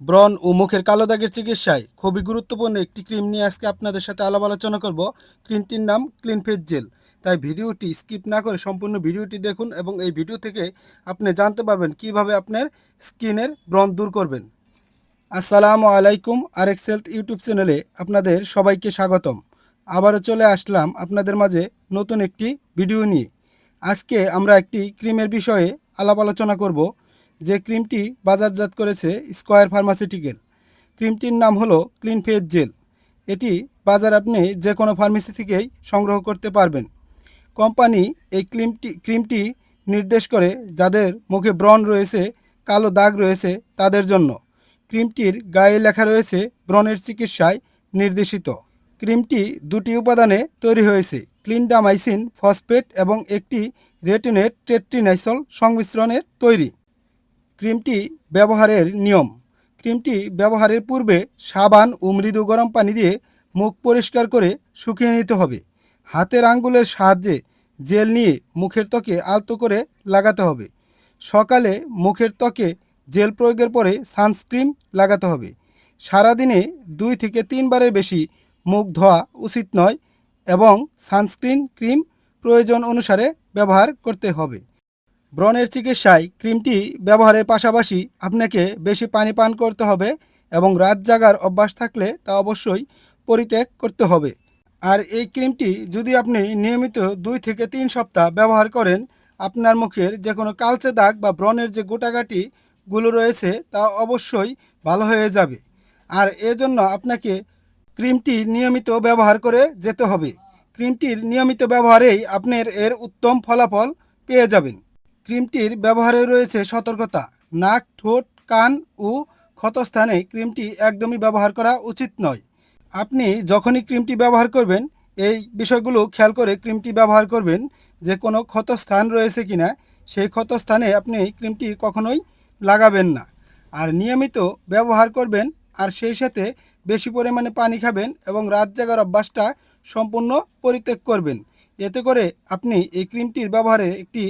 ব্রণ ও মুখের কালো দাগের চিকিৎসায় খুবই গুরুত্বপূর্ণ একটি ক্রিম নিয়ে আজকে আপনাদের সাথে আলাপ আলোচনা করব। ক্রিমটির নাম ক্লিন ফেস জেল। তাই ভিডিওটি স্কিপ না করে সম্পূর্ণ ভিডিওটি দেখুন এবং এই ভিডিও থেকে আপনি জানতে পারবেন কীভাবে আপনার স্কিনের ব্রণ দূর করবেন। আসসালামু আলাইকুম, আরেক হেলথ ইউটিউব চ্যানেলে আপনাদের সবাইকে স্বাগতম। আবারও চলে আসলাম আপনাদের মাঝে নতুন একটি ভিডিও নিয়ে। আজকে আমরা একটি ক্রিমের বিষয়ে আলাপ আলোচনা করব। যে ক্রিমটি বাজারজাত করেছে স্কয়ার ফার্মাসিউটিক্যাল। ক্রিমটির নাম হলো ক্লিন ফেস জেল। এটি বাজার আপনি যে কোনো ফার্মেসি থেকেই সংগ্রহ করতে পারবেন। কোম্পানি এই ক্রিমটি ক্রিমটি নির্দেশ করে যাদের মুখে ব্রণ রয়েছে, কালো দাগ রয়েছে, তাদের জন্য। ক্রিমটির গায়ে লেখা রয়েছে, ব্রণের চিকিৎসায় নির্দেশিত। ক্রিমটি দুটি উপাদানে তৈরি হয়েছে, ক্লিনডামাইসিন ফসফেট এবং একটি রেটিনেট টেট্রিনাইসল সংমিশ্রণের তৈরি। ক্রিমটি ব্যবহারের নিয়ম। ক্রিমটি ব্যবহারের পূর্বে সাবান ও মৃদু গরম পানি দিয়ে মুখ পরিষ্কার করে শুকিয়ে নিতে হবে। হাতের আঙ্গুলের সাহায্যে জেল নিয়ে মুখের ত্বকে আলতো করে লাগাতে হবে। সকালে মুখের ত্বকে জেল প্রয়োগের পরে সানস্ক্রিন লাগাতে হবে। সারাদিনে দুই থেকে তিনবারের বেশি মুখ ধোয়া উচিত নয় এবং সানস্ক্রিন ক্রিম প্রয়োজন অনুসারে ব্যবহার করতে হবে। ব্রণের চিকিৎসায় ক্রিমটি ব্যবহারের পাশাপাশি আপনাকে বেশি পানি পান করতে হবে এবং রাত জাগার অভ্যাস থাকলে তা অবশ্যই পরিত্যাগ করতে হবে। আর এই ক্রিমটি যদি আপনি নিয়মিত দুই থেকে তিন সপ্তাহ ব্যবহার করেন, আপনার মুখের যে কোনো কালচে দাগ বা ব্রণের যে গোটাগাটিগুলো রয়েছে তা অবশ্যই ভালো হয়ে যাবে। আর এজন্য আপনাকে ক্রিমটি নিয়মিত ব্যবহার করে যেতে হবে। ক্রিমটির নিয়মিত ব্যবহারেই আপনার এর উত্তম ফলাফল পেয়ে যাবেন। ক্রিমটির ব্যবহারে রয়েছে সতর্কতা। নাক, ঠোঁট, কান ও ক্ষতস্থানে ক্রিমটি একদমই ব্যবহার করা উচিত নয়। আপনি যখনই ক্রিমটি ব্যবহার করবেন, এই বিষয়গুলো খেয়াল করে ক্রিমটি ব্যবহার করবেন যে কোনো ক্ষতস্থান রয়েছে কিনা, সেই ক্ষতস্থানে আপনি ক্রিমটি কখনোই লাগাবেন না। আর নিয়মিত ব্যবহার করবেন, আর সেই সাথে বেশি পরিমাণে পানি খাবেন এবং রাত জাগার অভ্যাসটা সম্পূর্ণ পরিত্যাগ করবেন। এতে করে আপনি এই ক্রিমটির ব্যবহারে একটি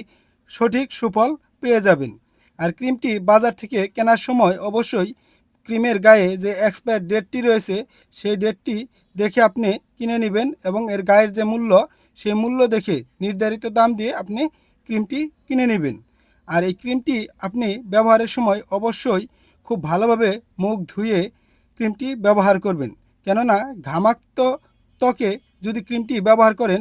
সঠিক সুফল পেয়ে যাবেন। আর ক্রিমটি বাজার থেকে কেনার সময় অবশ্যই ক্রিমের গায়ে যে এক্সপায়ার ডেটটি রয়েছে, সেই ডেটটি দেখে আপনি কিনে নেবেন এবং এর গায়ের যে মূল্য, সেই মূল্য দেখে নির্ধারিত দাম দিয়ে আপনি ক্রিমটি কিনে নেবেন। আর এই ক্রিমটি আপনি ব্যবহারের সময় অবশ্যই খুব ভালোভাবে মুখ ধুয়ে ক্রিমটি ব্যবহার করবেন। কেননা ঘামাক্ত ত্বকে যদি ক্রিমটি ব্যবহার করেন,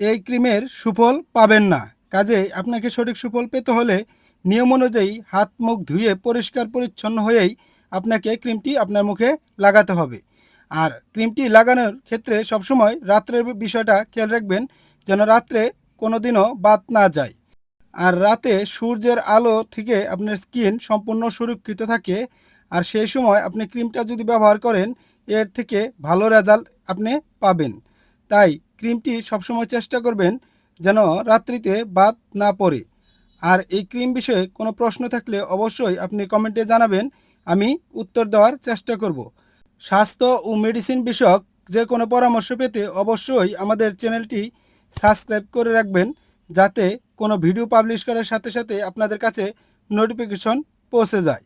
এই ক্রিমের সুফল পাবেন না। কাজে আপনাকে সঠিক সুফল পেতে হলে নিয়ম অনুযায়ী হাত, মুখ ধুয়ে পরিষ্কার পরিচ্ছন্ন হয়েই আপনাকে ক্রিমটি আপনার মুখে লাগাতে হবে। আর ক্রিমটি লাগানোর ক্ষেত্রে সবসময় রাত্রের বিষয়টা খেয়াল রাখবেন যেন রাত্রে কোনো দিনও বাদ না যায়। আর রাতে সূর্যের আলো থেকে আপনার স্কিন সম্পূর্ণ সুরক্ষিত থাকে। আর সেই সময় আপনি ক্রিমটা যদি ব্যবহার করেন, এর থেকে ভালো রেজাল্ট আপনি পাবেন। তাই ক্রিমটি সবসময় চেষ্টা করবেন যেন রাত্রিতে বাদ না পড়ে। আর এই ক্রিম বিষয়ে কোনো প্রশ্ন থাকলে অবশ্যই আপনি কমেন্টে জানাবেন, আমি উত্তর দেওয়ার চেষ্টা করব। স্বাস্থ্য ও মেডিসিন বিষয়ক যে কোনো পরামর্শ পেতে অবশ্যই আমাদের চ্যানেলটি সাবস্ক্রাইব করে রাখবেন, যাতে কোনো ভিডিও পাবলিশ করার সাথে সাথে আপনাদের কাছে নোটিফিকেশন পৌঁছে যায়।